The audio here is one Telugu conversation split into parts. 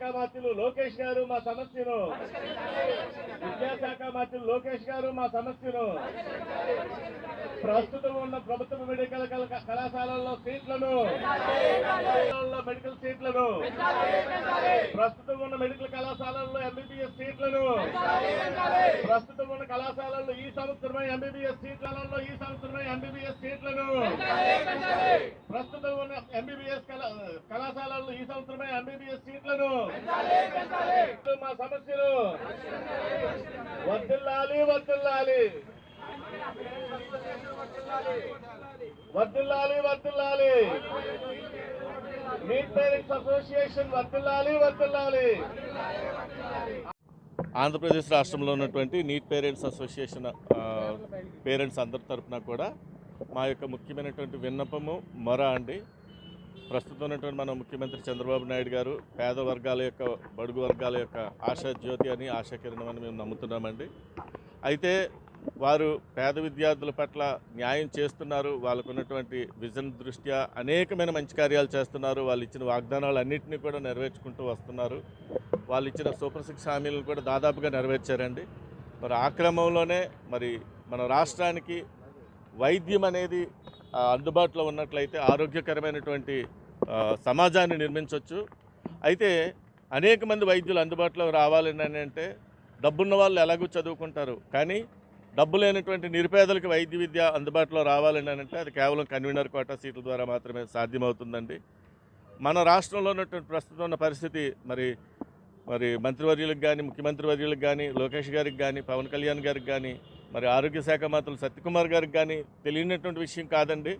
విద్యాశాఖ మంత్రులు లోకేష్ గారు మా సమస్యను విద్యాశాఖ మంత్రులు లోకేష్ గారు మా సమస్యను ప్రస్తుతం ఉన్న ప్రభుత్వ మెడికల్ కళ- కళాశాలల్లో సీట్లను. మెడికల్ సీట్లను. ప్రస్తుతం ఉన్న మెడికల్ కళాశాలల్లో ఎంబీబీఎస్ సీట్లను. ప్రస్తుతం ఉన్న కళాశాలల్లో ఈ సంవత్సరమే ఎంబీబీఎస్ సీట్లలో ఈ సంవత్సరమే ఎంబీబీఎస్ సీట్లను. ప్రస్తుతం ఉన్న ఎంబీబీఎస్ కళాశాలల్లో ఈ సంవత్సరమే ఎంబీబీఎస్ సీట్లను. మా సమస్యలు. వర్దిల్లాలి వర్దిల్లాలి వర్దిల్లాలి వర్దిల్లాలి నీట్ పేరెంట్స్ అసోసియేషన్ వర్దిల్లాలి వర్దిల్లాలి ఆంధ్రప్రదేశ్ రాష్ట్రంలో ఉన్నటువంటి నీట్ పేరెంట్స్ అసోసియేషన్ పేరెంట్స్ అందరి తరఫున కూడా మా యొక్క ముఖ్యమైనటువంటి విన్నపము మొర అండి. ప్రస్తుతం ఉన్నటువంటి మన ముఖ్యమంత్రి చంద్రబాబు నాయుడు గారు పేద వర్గాల యొక్క బడుగు వర్గాల యొక్క ఆశా జ్యోతి అని ఆశా కిరణం అని మేము నమ్ముతున్నామండి. అయితే వారు పేద విద్యార్థుల పట్ల న్యాయం చేస్తున్నారు వాళ్ళకు ఉన్నటువంటి విజన్ దృష్ట్యా అనేకమైన మంచి కార్యాలు చేస్తున్నారు వాళ్ళు ఇచ్చిన వాగ్దానాలు అన్నింటినీ కూడా నెరవేర్చుకుంటూ వస్తున్నారు. వాళ్ళు ఇచ్చిన సూపర్ సిక్స్ హామీలను కూడా దాదాపుగా నెరవేర్చారండి. మరి ఆ క్రమంలోనే మరి మన రాష్ట్రానికి వైద్యం అనేది అందుబాటులో ఉన్నట్లయితే ఆరోగ్యకరమైనటువంటి సమాజాన్ని నిర్మించవచ్చు అయితే అనేక మంది వైద్యులు అందుబాటులో రావాలని అంటే డబ్బున్న వాళ్ళు ఎలాగో చదువుకుంటారు. కానీ డబ్బు లేనటువంటి నిరుపేదలకు వైద్య విద్య అందుబాటులో రావాలని అంటే అది కేవలం కన్వీనర్ కోటా సీట్ల ద్వారా మాత్రమే సాధ్యమవుతుందండి. మన రాష్ట్రంలో ఉన్నటువంటి ప్రస్తుతం ఉన్న పరిస్థితి మరి మరి మంత్రివర్యులకు కానీ ముఖ్యమంత్రి వర్యులకు కానీ లోకేష్ గారికి కానీ పవన్ కళ్యాణ్ గారికి కానీ మరి ఆరోగ్య శాఖ మంత్రులు సత్యకుమార్ గారికి కానీ తెలియనటువంటి విషయం కాదండి.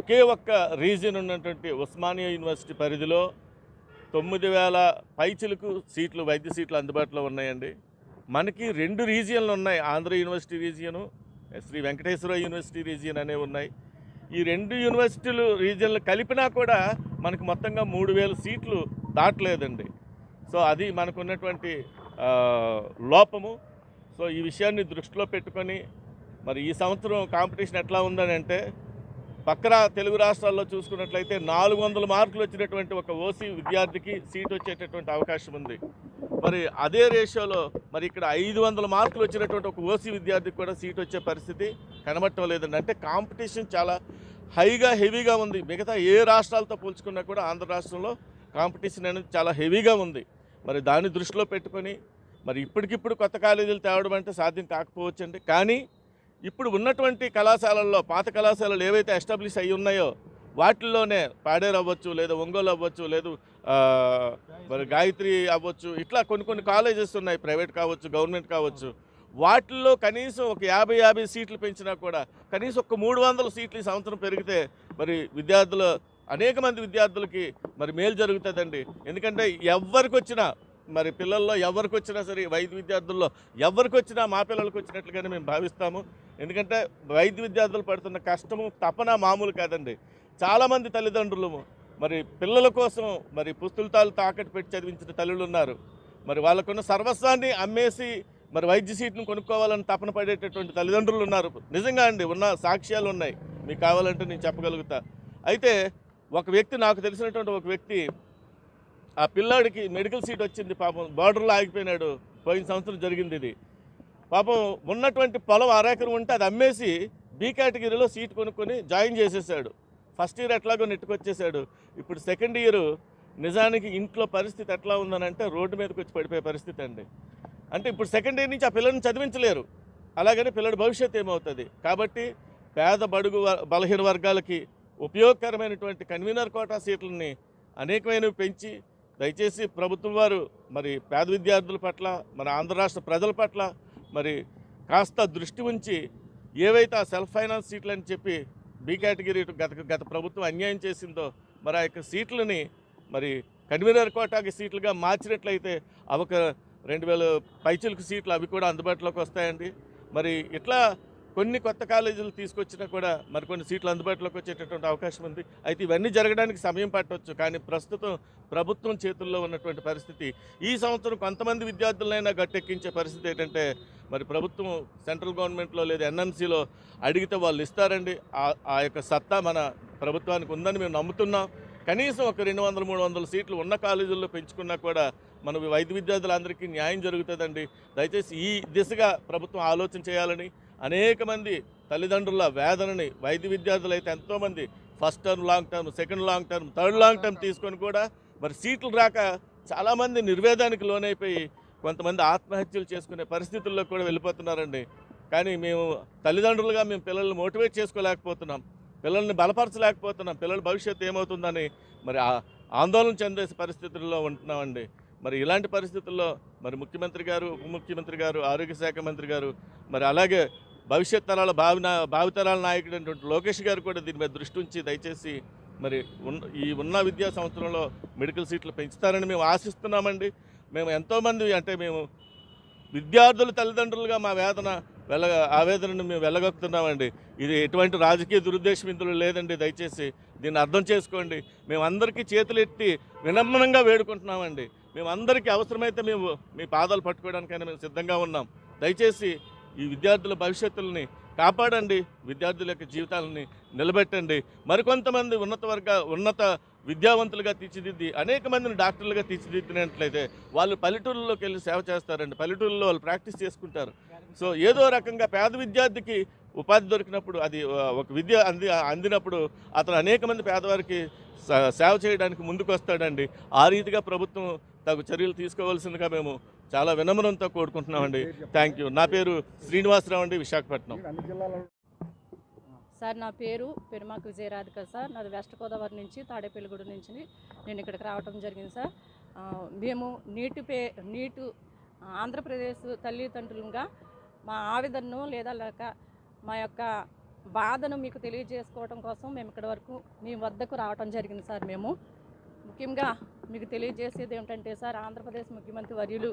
ఒకే ఒక్క రీజన్ ఉన్నటువంటి ఉస్మానియా యూనివర్సిటీ పరిధిలో తొమ్మిది వేల పైచులకు సీట్లు వైద్య సీట్లు అందుబాటులో ఉన్నాయండి. మనకి రెండు రీజియన్లు ఉన్నాయి. Andhra university region Sri Venkateswara university region అనేవి ఉన్నాయి. ఈ రెండు యూనివర్సిటీలు రీజియన్లు కలిపినా కూడా మనకు మొత్తంగా మూడు సీట్లు దాటలేదండి. సో అది మనకున్నటువంటి లోపము. సో ఈ విషయాన్ని దృష్టిలో పెట్టుకొని మరి ఈ సంవత్సరం కాంపిటీషన్ ఎట్లా ఉందని అంటే పక్కన తెలుగు రాష్ట్రాల్లో చూసుకున్నట్లయితే నాలుగు వందల మార్కులు వచ్చినటువంటి ఒక ఓసీ విద్యార్థికి సీట్ వచ్చేటటువంటి అవకాశం ఉంది. మరి అదే రేషియోలో మరి ఇక్కడ ఐదు వందల మార్కులు వచ్చినటువంటి ఒక ఓసీ విద్యార్థికి కూడా సీట్ వచ్చే పరిస్థితి కనబట్టం లేదండి. అంటే కాంపిటీషన్ చాలా హైగా హెవీగా ఉంది. మిగతా ఏ రాష్ట్రాలతో పోల్చుకున్నా కూడా ఆంధ్ర రాష్ట్రంలో కాంపిటీషన్ అనేది చాలా హెవీగా ఉంది. మరి దాన్ని దృష్టిలో పెట్టుకొని మరి ఇప్పటికిప్పుడు కొత్త కాలేజీలు తేవడం అంటే సాధ్యం కాకపోవచ్చండి. కానీ ఇప్పుడు ఉన్నటువంటి కళాశాలల్లో పాత కళాశాలలు ఏవైతే ఎస్టాబ్లిష్ అయి ఉన్నాయో వాటిల్లోనే పాడేరు అవ్వచ్చు లేదా ఒంగోలు అవ్వచ్చు లేదు మరి గాయత్రి అవ్వచ్చు ఇట్లా కొన్ని కొన్ని కాలేజెస్ ఉన్నాయి ప్రైవేట్ కావచ్చు గవర్నమెంట్ కావచ్చు. వాటిల్లో కనీసం ఒక యాభై యాభై సీట్లు పెంచినా కూడా కనీసం ఒక మూడు వందల సీట్లు ఈ సంవత్సరం పెరిగితే మరి విద్యార్థులు అనేక మంది విద్యార్థులకి మరి మేలు జరుగుతుందండి. ఎందుకంటే ఎవరికి వచ్చినా మరి పిల్లల్లో ఎవరికి వచ్చినా సరే వైద్య విద్యార్థుల్లో ఎవరికి వచ్చినా మా పిల్లలకు వచ్చినట్లుగానే మేము భావిస్తాము. ఎందుకంటే వైద్య విద్యార్థులు పడుతున్న కష్టము తపన మామూలు కాదండి. చాలామంది తల్లిదండ్రులు మరి పిల్లల కోసం మరి పుస్తకాలు తాకట్టు పెట్టి చదివించిన తల్లులు ఉన్నారు. మరి వాళ్ళకున్న సర్వస్వాన్ని అమ్మేసి మరి వైద్య సీట్ను కొనుక్కోవాలని తపన పడేటటువంటి తల్లిదండ్రులు ఉన్నారు. నిజంగా అండి ఉన్న సాక్ష్యాలు ఉన్నాయి. మీకు కావాలంటే నేను చెప్పగలుగుతా. అయితే ఒక వ్యక్తి నాకు తెలిసినటువంటి ఒక వ్యక్తి ఆ పిల్లాడికి మెడికల్ సీట్ వచ్చింది పాపం. బార్డర్లో ఆగిపోయినాడు. పోయిన సంవత్సరం జరిగింది ఇది. పాపం ఉన్నటువంటి పొలం అరెకరం ఉంటే అది అమ్మేసి బి కేటగిరీలో సీట్ కొనుక్కొని జాయిన్ చేసేసాడు. ఫస్ట్ ఇయర్ ఎట్లాగో నెట్టుకొచ్చేసాడు. ఇప్పుడు సెకండ్ ఇయర్ నిజానికి ఇంట్లో పరిస్థితి ఎట్లా ఉందనంటే రోడ్డు మీదకి వచ్చి పడిపోయే పరిస్థితి అండి. అంటే ఇప్పుడు సెకండ్ ఇయర్ నుంచి ఆ పిల్లల్ని చదివించలేరు. అలాగని పిల్లడి భవిష్యత్తు ఏమవుతుంది? కాబట్టి పేద బడుగు వ- బలహీన వర్గాలకి ఉపయోగకరమైనటువంటి కన్వీనర్ కోటా సీట్లని అనేకమైనవి పెంచి దయచేసి ప్రభుత్వం వారు మరి పేద విద్యార్థుల పట్ల మన ఆంధ్ర రాష్ట్ర ప్రజల పట్ల మరి కాస్త దృష్టి ఉంచి ఏవైతే ఆ సెల్ఫ్ ఫైనాన్స్ సీట్లు అని చెప్పి బి కేటగిరీ గత గత ప్రభుత్వం అన్యాయం చేసిందో మరి ఆ యొక్క సీట్లని మరి కన్వీనర్ కోటాకి సీట్లుగా మార్చినట్లయితే అవి ఒక రెండు వేల పైచిలకు సీట్లు అవి కూడా అందుబాటులోకి వస్తాయండి. మరి ఇట్లా కొన్ని కొత్త కాలేజీలు తీసుకొచ్చినా కూడా మరికొన్ని సీట్లు అందుబాటులోకి వచ్చేటటువంటి అవకాశం ఉంది. అయితే ఇవన్నీ జరగడానికి సమయం పట్టవచ్చు. కానీ ప్రస్తుతం ప్రభుత్వం చేతుల్లో ఉన్నటువంటి పరిస్థితి ఈ సంవత్సరం కొంతమంది విద్యార్థులైనా గట్టెక్కించే పరిస్థితి ఏంటంటే మరి ప్రభుత్వం సెంట్రల్ గవర్నమెంట్లో లేదా ఎన్ఎంసీలో అడిగితే వాళ్ళు ఇస్తారండి. ఆ- ఆ యొక్క సత్తా మన ప్రభుత్వానికి ఉందని మేము నమ్ముతున్నాం. కనీసం ఒక రెండు వందల మూడు వందల సీట్లు ఉన్న కాలేజీల్లో పెంచుకున్నా కూడా మన వైద్య విద్యార్థులందరికీ న్యాయం జరుగుతుందండి. దయచేసి ఈ దిశగా ప్రభుత్వం ఆలోచన చేయాలని అనేక మంది తల్లిదండ్రుల వేదనని వైద్య విద్యార్థులు అయితే ఎంతోమంది first term long term second long term third long term తీసుకొని కూడా మరి సీట్లు రాక చాలామంది నిర్వేదానికి లోనైపోయి కొంతమంది ఆత్మహత్యలు చేసుకునే పరిస్థితుల్లో కూడా వెళ్ళిపోతున్నారండి. కానీ మేము తల్లిదండ్రులుగా మేము పిల్లల్ని మోటివేట్ చేసుకోలేకపోతున్నాం. పిల్లల్ని బలపరచలేకపోతున్నాం. పిల్లల భవిష్యత్తు ఏమవుతుందని మరి ఆ ఆందోళన చెందే పరిస్థితుల్లో ఉంటున్నామండి. మరి ఇలాంటి పరిస్థితుల్లో మరి ముఖ్యమంత్రి గారు ఉప ముఖ్యమంత్రి గారు ఆరోగ్య శాఖ మంత్రి గారు మరి అలాగే భవిష్యత్ తరాల భావి భావితరాల నాయకుడు అయినటువంటి లోకేష్ గారు కూడా దీని మీద దృష్టి ఉంచి దయచేసి మరి ఉన్న ఈ ఉన్న విద్యా సంవత్సరంలో మెడికల్ సీట్లు పెంచుతారని మేము ఆశిస్తున్నామండి. మేము ఎంతోమంది అంటే మేము విద్యార్థుల తల్లిదండ్రులుగా మా వేదన వెళ్ళ ఆవేదనను మేము వెళ్ళగొక్కుతున్నామండి ఇది ఎటువంటి రాజకీయ దురుద్దేశం ఇందులో లేదండి. దయచేసి దీన్ని అర్థం చేసుకోండి. మేము అందరికీ చేతులెత్తి వినమ్రంగా వేడుకుంటున్నామండి. మేము అందరికీ అవసరమైతే మేము మీ పాదాలు పట్టుకోవడానికైనా మేము సిద్ధంగా ఉన్నాం. దయచేసి ఈ విద్యార్థుల భవిష్యత్తుల్ని కాపాడండి విద్యార్థుల యొక్క జీవితాలని నిలబెట్టండి. మరికొంతమంది ఉన్నత వర్గ ఉన్నత విద్యావంతులుగా తీర్చిదిద్ది అనేక మందిని డాక్టర్లుగా తీర్చిదిద్దినట్లయితే వాళ్ళు పల్లెటూళ్ళలోకి వెళ్ళి సేవ చేస్తారండి. పల్లెటూళ్ళలో వాళ్ళు ప్రాక్టీస్ చేసుకుంటారు. సో ఏదో రకంగా పేద విద్యార్థికి ఉపాధి దొరికినప్పుడు అది ఒక విద్య అంది అందినప్పుడు అతను అనేక మంది పేదవారికి సేవ చేయడానికి ముందుకు వస్తాడండి ఆ రీతిగా ప్రభుత్వం తగు చర్యలు తీసుకోవాల్సిందిగా మేము చాలా వినమ్రంతో కోరుకుంటున్నామండి. థ్యాంక్ యూ నా పేరు శ్రీనివాసరావు అండి విశాఖపట్నం. సార్ నా పేరు పెరుమాకు విజయరాధిక సార్. నాది వెస్ట్ గోదావరి నుంచి తాడేపల్లిగూడ నుంచి నేను ఇక్కడికి రావడం జరిగింది సార్. మేము నీటి పే నీటు ఆంధ్రప్రదేశ్ తల్లిదండ్రులుగా మా ఆవేదనను లేదా లేక మా యొక్క బాధను మీకు తెలియజేసుకోవడం కోసం మేము ఇక్కడ వరకు మీ వద్దకు రావడం జరిగింది సార్ మేము. ముఖ్యంగా మీకు తెలియజేసేది ఏమిటంటే సార్ ఆంధ్రప్రదేశ్ ముఖ్యమంత్రి వర్యులు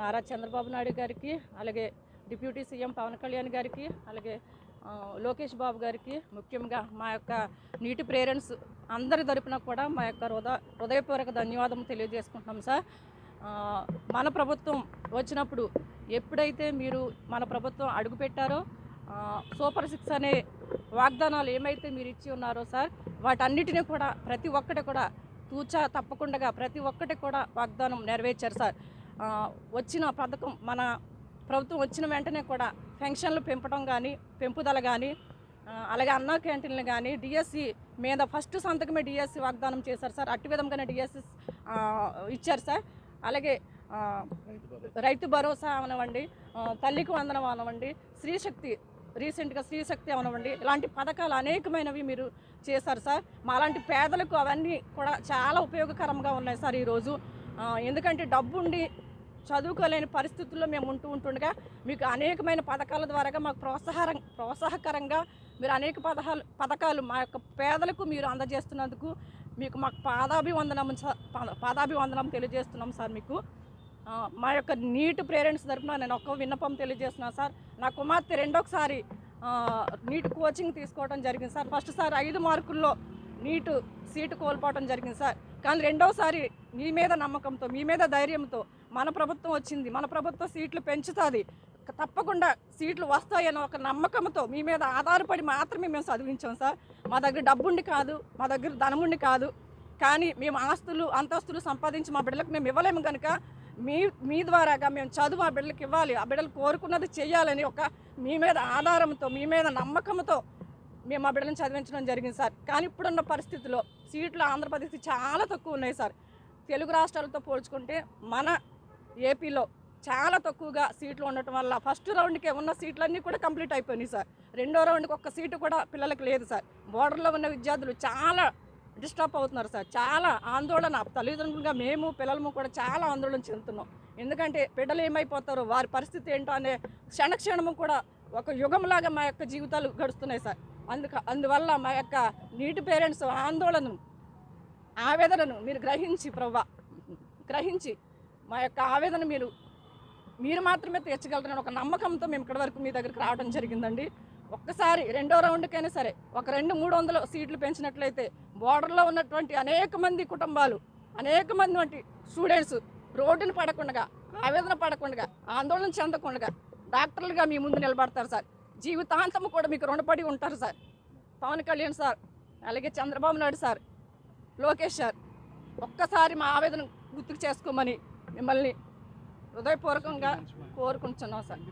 నారా చంద్రబాబు నాయుడు గారికి అలాగే డిప్యూటీ సీఎం పవన్ కళ్యాణ్ గారికి అలాగే లోకేష్ బాబు గారికి ముఖ్యంగా మా యొక్క నీటి ప్రేరెంట్స్ అందరి తరపున కూడా మా యొక్క హృదయ హృదయపూర్వక ధన్యవాదం తెలియజేసుకుంటున్నాం సార్. మన ప్రభుత్వం వచ్చినప్పుడు ఎప్పుడైతే మీరు మన ప్రభుత్వం అడుగుపెట్టారో సూపర్ సిక్స్ అనే వాగ్దానాలు ఏమైతే మీరు ఇచ్చి ఉన్నారో సార్ వాటన్నిటిని కూడా ప్రతి ఒక్కటి కూడా తూచా తప్పకుండా ప్రతి ఒక్కటి కూడా వాగ్దానం నెరవేర్చారు సార్. వచ్చిన పథకం మన ప్రభుత్వం వచ్చిన వెంటనే కూడా పెన్షన్లు పెంపడం కానీ పెంపుదల కానీ అలాగే అన్నా క్యాంటీన్లు కానీ డిఎస్సి మీద ఫస్ట్ సంతకమే డిఎస్సి వాగ్దానం చేశారు సార్. అట్టి విధంగానే డిఎస్సి ఇచ్చారు సార్. అలాగే రైతు భరోసా అవనవండి తల్లికి వందనం అవనవండి స్త్రీశక్తి రీసెంట్గా స్త్రీశక్తి అవనవండి ఇలాంటి పథకాలు అనేకమైనవి మీరు చేశారు సార్. మాలాంటి పేదలకు అవన్నీ కూడా చాలా ఉపయోగకరంగా ఉన్నాయి సార్ ఈరోజు. ఎందుకంటే డబ్బు ఉండి చదువుకోలేని పరిస్థితుల్లో మేము ఉంటూ ఉంటుండగా మీకు అనేకమైన పథకాల ద్వారా మాకు ప్రోత్సాహం ప్రోత్సాహకరంగా మీరు అనేక పథకాలు పథకాలు మా యొక్క పేదలకు మీరు అందజేస్తున్నందుకు మీకు మాకు పాదాభివందనం పాదాభివందనం తెలియజేస్తున్నాం సార్ మీకు. మా యొక్క నీట్ పేరెంట్స్ తరఫున నేను ఒక్క విన్నపం తెలియజేస్తున్నాను సార్. నా కుమార్తె రెండోసారి నీట్ కోచింగ్ తీసుకోవడం జరిగింది సార్. ఫస్ట్ సార్ ఐదు మార్కుల్లో నీటు సీటు కోల్పోవడం జరిగింది సార్. కానీ రెండోసారి మీ మీద నమ్మకంతో మీ మీద ధైర్యంతో మన ప్రభుత్వం వచ్చింది. మన ప్రభుత్వం సీట్లు పెంచుతుంది. తప్పకుండా సీట్లు వస్తాయని ఒక నమ్మకంతో మీ మీద ఆధారపడి మాత్రమే మేము చదివించాం సార్. మా దగ్గర డబ్బుండి కాదు మా దగ్గర ధనముండి కాదు. కానీ మేము ఆస్తులు అంతస్తులు సంపాదించి మా బిడ్డలకు మేము ఇవ్వలేము కనుక మీ మీ ద్వారాగా మేము చదువు ఆ బిడ్డలకు ఇవ్వాలి. ఆ బిడ్డలు కోరుకున్నది చేయాలని ఒక మీ మీద ఆధారంతో మీ మీద నమ్మకంతో మేము ఆ బిడ్డలను చదివించడం జరిగింది సార్. కానీ ఇప్పుడున్న పరిస్థితుల్లో సీట్లు ఆంధ్రప్రదేశ్ చాలా తక్కువ ఉన్నాయి సార్. తెలుగు రాష్ట్రాలతో పోల్చుకుంటే మన ఏపీలో చాలా తక్కువగా సీట్లు ఉండటం వల్ల ఫస్ట్ రౌండ్కే ఉన్న సీట్లన్నీ కూడా కంప్లీట్ అయిపోయినాయి సార్. రెండో రౌండ్కి ఒక్క సీటు కూడా పిల్లలకు లేదు సార్. బోర్డర్లో ఉన్న విద్యార్థులు చాలా డిస్టర్బ్ అవుతున్నారు సార్. చాలా ఆందోళన. తల్లిదండ్రులుగా మేము పిల్లలము కూడా చాలా ఆందోళన చెందుతున్నాం. ఎందుకంటే బిడ్డలు ఏమైపోతారో వారి పరిస్థితి ఏంటో అనే క్షణక్షణము కూడా ఒక యుగంలాగా మా యొక్క జీవితాలు గడుస్తున్నాయి సార్. అందుక అందువల్ల మా యొక్క నీటి పేరెంట్స్ ఆందోళనను ఆవేదనను మీరు గ్రహించి ప్రవ్వ. గ్రహించి మా యొక్క ఆవేదన మీరు మీరు మాత్రమే తీర్చగలరని ఒక నమ్మకంతో మేము ఇక్కడి వరకు మీ దగ్గరికి రావడం జరిగిందండి. ఒక్కసారి రెండో రౌండ్కైనా సరే ఒక రెండు మూడు వందల సీట్లు పెంచినట్లయితే బోర్డర్లో ఉన్నటువంటి అనేక మంది కుటుంబాలు అనేక మంది వంటి స్టూడెంట్స్ రోడ్డును పడకుండా ఆవేదన పడకుండా ఆందోళన చెందకుండా డాక్టర్లుగా మీ ముందు నిలబడతారు సార్. జీవితాంతం కూడా మీకు రుణపడి ఉంటారు సార్. పవన్ కళ్యాణ్ సార్ అలాగే చంద్రబాబు నాయుడు సార్ లోకేష్ సార్ ఒక్కసారి మా ఆవేదన గుర్తుకు చేసుకోమని మిమ్మల్ని హృదయపూర్వకంగా కోరుకుంటున్నాం సార్.